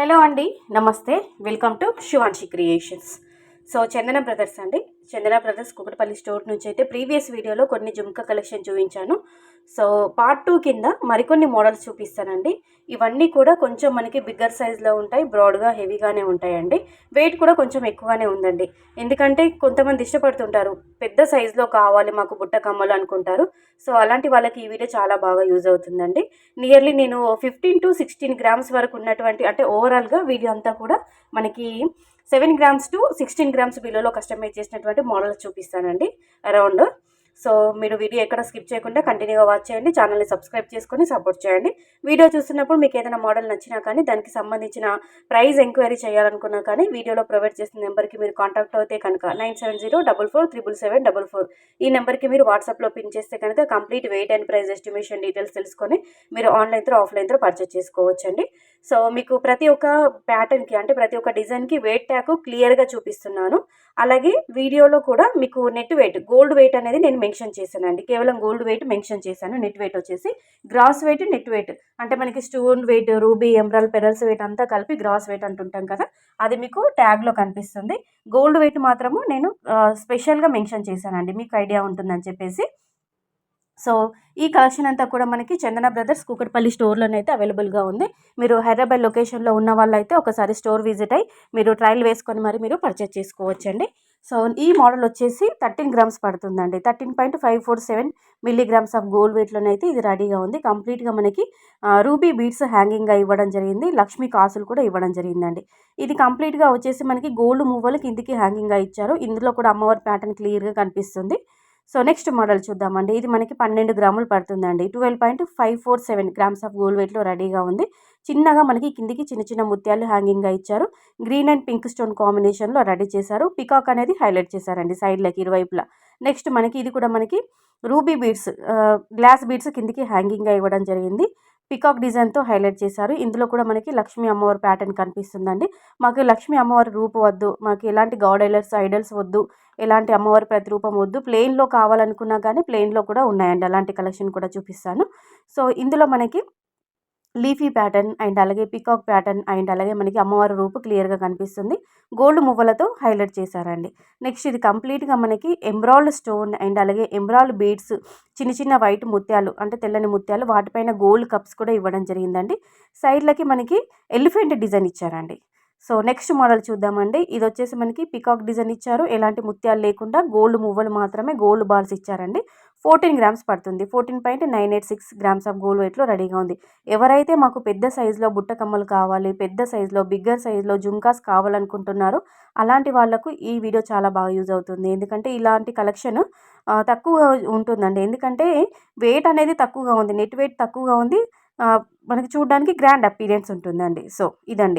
Hello అండి నమస్తే. Welcome to Shivanshi creations. So Chandana brothers అండి చందన బ్రదర్స్ కుకటపల్లి స్టోర్ నుంచి అయితే ప్రీవియస్ వీడియోలో కొన్ని జుమ్కా కలెక్షన్ చూపించాను. సో పార్ట్ టూ కింద మరికొన్ని మోడల్స్ చూపిస్తానండి. ఇవన్నీ కూడా కొంచెం మనకి బిగ్గర్ సైజ్లో ఉంటాయి బ్రాడ్గా హెవీగానే ఉంటాయండి. వెయిట్ కూడా కొంచెం ఎక్కువగానే ఉందండి. ఎందుకంటే కొంతమంది ఇష్టపడుతుంటారు పెద్ద సైజులో కావాలి మాకు బుట్ట కమ్మలు అనుకుంటారు. సో అలాంటి వాళ్ళకి ఈ వీడియో చాలా బాగా యూజ్ అవుతుందండి. నియర్లీ నేను ఫిఫ్టీన్ టు సిక్స్టీన్ గ్రామ్స్ వరకు ఉన్నటువంటి అంటే ఓవరాల్గా వీడియో అంతా కూడా మనకి seven grams to sixteen grams బిలోలో customise చేసినటువంటి మోడల్ చూపిస్తానండి. అరౌండ్ సో మీరు వీడియో ఎక్కడ స్కిప్ చేయకుండా కంటిన్యూగా వాచ్ చేయండి ఛానల్ని సబ్స్క్రైబ్ చేసుకొని సపోర్ట్ చేయండి. వీడియో చూస్తున్నప్పుడు మీకు ఏదైనా మోడల్ నచ్చినా కానీ దానికి సంబంధించిన ప్రైస్ ఎంక్వైరీ చేయాలనుకున్నా కానీ వీడియోలో ప్రొవైడ్ చేసిన నెంబర్కి మీరు కాంటాక్ట్ అయితే కనుక nine seven zero double four triple seven double four ఈ నెంబర్కి మీరు వాట్సాప్లో పిన్ చేస్తే కనుక complete weight and price estimation details తెలుసుకొని మీరు online through offline through purchase చేసుకోవచ్చండి. సో మీకు ప్రతి ఒక్క ప్యాటర్న్కి అంటే ప్రతి ఒక్క డిజైన్కి వెయిట్ ట్యాగ్ క్లియర్గా చూపిస్తున్నాను. అలాగే వీడియోలో కూడా మీకు నెట్ వెయిట్ గోల్డ్ వెయిట్ అనేది నేను మెన్షన్ చేశానండి. కేవలం గోల్డ్ వెయిట్ మెన్షన్ చేశాను. నెట్ వెయిట్ వచ్చేసి గ్రాస్ వెయిట్ నెట్ వెయిట్ అంటే మనకి స్టోన్ వెయిట్ రూబీ ఎంబ్రాల్ పెరల్స్ వెయిట్ అంతా కలిపి గ్రాస్ వెయిట్ అంటుంటాం కదా అది మీకు ట్యాగ్లో కనిపిస్తుంది. గోల్డ్ వెయిట్ మాత్రము నేను స్పెషల్గా మెన్షన్ చేశానండి. మీకు ఐడియా ఉంటుందని చెప్పేసి. సో ఈ కలెక్షన్ అంతా కూడా మనకి చందన బ్రదర్స్ కూకట్పల్లి స్టోర్లోనే అయితే అవైలబుల్గా ఉంది. మీరు హైదరాబాద్ లొకేషన్లో ఉన్న వాళ్ళైతే ఒకసారి స్టోర్ విజిట్ అయ్యి మీరు ట్రయల్ వేసుకొని మరి మీరు పర్చేస్ చేసుకోవచ్చండి. సో ఈ మోడల్ వచ్చేసి థర్టీన్ గ్రామ్స్ పడుతుందండి. Thirteen point five four seven milligrams of gold వెయిట్లోనైతే ఇది రెడీగా ఉంది. కంప్లీట్గా మనకి రూబీ బీడ్స్ హ్యాంగింగ్గా ఇవ్వడం జరిగింది. లక్ష్మీ కాసులు కూడా ఇవ్వడం జరిగిందండి. ఇది కంప్లీట్గా వచ్చేసి మనకి గోల్డ్ మూవలు కిందికి హ్యాంగింగ్గా ఇచ్చారు. ఇందులో కూడా అమ్మవారి ప్యాటర్న్ క్లియర్గా కనిపిస్తుంది. సో నెక్స్ట్ మోడల్ చూద్దామండి. ఇది మనకి పన్నెండు గ్రాములు పడుతుందండి. Twelve point five four seven grams of gold వెయిట్లో రెడీగా ఉంది. చిన్నగా మనకి కిందికి చిన్న చిన్న ముత్యాలు హ్యాంగింగ్గా ఇచ్చారు. గ్రీన్ అండ్ పింక్ స్టోన్ కాంబినేషన్లో రెడీ చేశారు. పికాక్ అనేది హైలైట్ చేశారండి సైడ్లకి ఇరువైపులా. నెక్స్ట్ మనకి ఇది కూడా మనకి రూబీ బీడ్స్ గ్లాస్ బీడ్స్ కిందికి హ్యాంగింగ్గా ఇవ్వడం జరిగింది. పికాక్ డిజైన్తో హైలైట్ చేశారు. ఇందులో కూడా మనకి లక్ష్మీ అమ్మవారి ప్యాటర్న్ కనిపిస్తుందండి. మాకు లక్ష్మీ అమ్మవారి రూపు వద్దు మాకు ఎలాంటి గాడ్ ఐడల్స్ ఐడల్స్ వద్దు ఎలాంటి అమ్మవారి ప్రతిరూపం వద్దు ప్లెయిన్లో కావాలనుకున్నా కానీ ప్లెయిన్లో కూడా ఉన్నాయండి. అలాంటి కలెక్షన్ కూడా చూపిస్తాను. సో ఇందులో మనకి లీఫీ ప్యాటర్న్ అండ్ అలాగే పికాక్ ప్యాటర్న్ అండ్ అలాగే మనకి అమ్మవారి రూపు క్లియర్గా కనిపిస్తుంది. గోల్డ్ మువ్వలతో హైలైట్ చేశారండి. నెక్స్ట్ ఇది కంప్లీట్గా మనకి ఎంబ్రాయిడ్ స్టోన్ అండ్ అలాగే ఎంబ్రాయిడ్ బీడ్స్ చిన్న చిన్న వైట్ ముత్యాలు అంటే తెల్లని ముత్యాలు వాటిపైన గోల్డ్ కప్స్ కూడా ఇవ్వడం జరిగిందండి. సైడ్లకి మనకి ఎలిఫెంట్ డిజైన్ ఇచ్చారండి. సో నెక్స్ట్ మోడల్ చూద్దామండి. ఇది వచ్చేసి మనకి పికాక్ డిజైన్ ఇచ్చారు. ఎలాంటి ముత్యాలు లేకుండా గోల్డ్ మువ్వలు మాత్రమే గోల్డ్ బాల్స్ ఇచ్చారండి. ఫోర్టీన్ గ్రామ్స్ పడుతుంది. Fourteen point nine eight six grams of gold వెయిట్లో రెడీగా ఉంది. ఎవరైతే మాకు పెద్ద సైజులో బుట్ట కమ్మలు కావాలి పెద్ద సైజులో బిగ్గర్ సైజులో జుంకాస్ కావాలనుకుంటున్నారో అలాంటి వాళ్ళకు ఈ వీడియో చాలా బాగా యూజ్ అవుతుంది. ఎందుకంటే ఇలాంటి కలెక్షన్ తక్కువ ఉంటుందండి. ఎందుకంటే వెయిట్ అనేది తక్కువగా ఉంది. నెట్ వెయిట్ తక్కువగా ఉంది. మనకి చూడడానికి గ్రాండ్ అపీరియన్స్ ఉంటుందండి. సో ఇదండి.